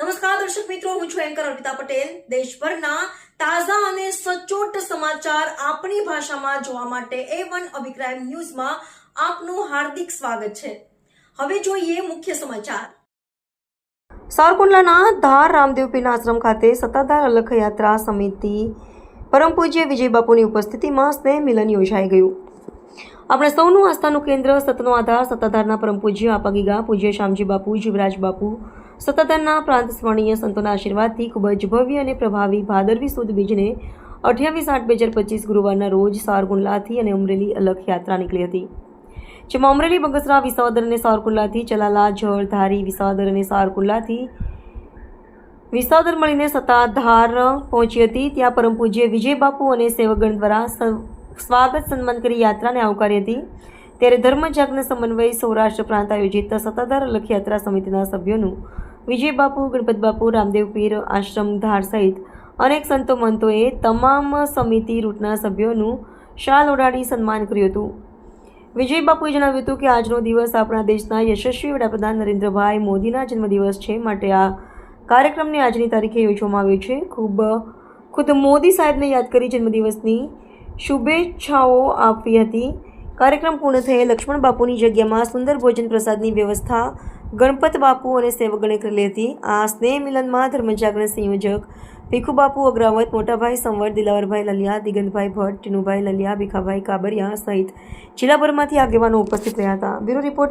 નમસ્કાર, દર્શક મિત્રો, હું છું એન્કર અર્પિતા પટેલ. દેશભરના તાજા અને સચોટ સમાચાર આપણી ભાષામાં જોવા માટે એ વન અભિપ્રાય ન્યૂઝમાં આપનું હાર્દિક સ્વાગત છે. હવે જોઈએ મુખ્ય સમાચાર. સારકુંડલાના ધાર રામદેવપીરના આશ્રમ ખાતે સત્તાધાર અલખ યાત્રા સમિતિ, પરમ પૂજ્ય વિજય બાપુની ઉપસ્થિતિમાં સ્નેહ મિલન યોજાઈ ગયું. આપણે સૌનું આસ્થાનું કેન્દ્ર, સતનો આધાર, સત્તાધારના પરમ પૂજ્ય આપાગીગા પૂજ્ય શ્યામજી બાપુ, જીવરાજ બાપુ સત્તાધારના પ્રાંત સ્મરણીય સંતોના આશીર્વાદથી ખૂબ જ ભવ્ય અને પ્રભાવી ભાદરવી સુદ બીજને અઠ્યાવીસ આઠ બે હજાર પચીસ ગુરુવારના રોજ સારગુંડલાથી અને અમરેલી અલખ યાત્રા નીકળી હતી. જેમાં અમરેલી બગસરા, વિસાવદર અને સારકુંડલાથી ચલાલા જળ ધારી વિસાવદર અને સારકુંડલાથી વિસાવદર મળીને સત્તાધાર પહોંચી હતી. ત્યાં પરમ પૂજ્ય વિજય બાપુ અને સેવકગણ દ્વારા સ્વાગત સન્માન કરી યાત્રાને આવકારી હતી. ત્યારે ધર્મ જાગરણ સમન્વય સૌરાષ્ટ્ર પ્રાંત આયોજિત સત્તાધાર અલખ યાત્રા સમિતિના સભ્યોનું વિજય બાપુ ગણપત બાપુ રામદેવ પીર, આશ્રમ ધાર સહિત અનેક સંતો મંતોએ તમામ સમિતિ રૂટના સભ્યોનું શાલ ઓઢાડી સન્માન કર્યું હતું. વિજય બાપુએ જણાવ્યું હતું કે આજનો દિવસ આપણા દેશના યશસ્વી વડાપ્રધાન નરેન્દ્રભાઈ મોદીના જન્મદિવસ છે માટે આ કાર્યક્રમને આજની તારીખે યોજવામાં આવ્યો છે. ખૂબ, ખુદ મોદી સાહેબને યાદ કરી જન્મદિવસની શુભેચ્છાઓ આપી હતી. કાર્યક્રમ પૂર્ણ થયે લક્ષ્મણ બાપુની જગ્યામાં સુંદર ભોજન પ્રસાદની વ્યવસ્થા ગણપત બાપુ અને સેવગણે કરેલી હતી. આ સ્નેહ મિલનમાં ધર્મજાગરણ સંયોજક ભીખુ બાપુ અગ્રાવત મોટાભાઈ સંવર, દિલાવરભાઈ લલિયા, દિગંતભાઈ ભટ્ટ, ટીનુભાઈ લલિયા, ભીખાભાઈ કાબરિયા સહિત જિલ્લાભરમાંથી આગેવાનો ઉપસ્થિત રહ્યા હતા. Bureau report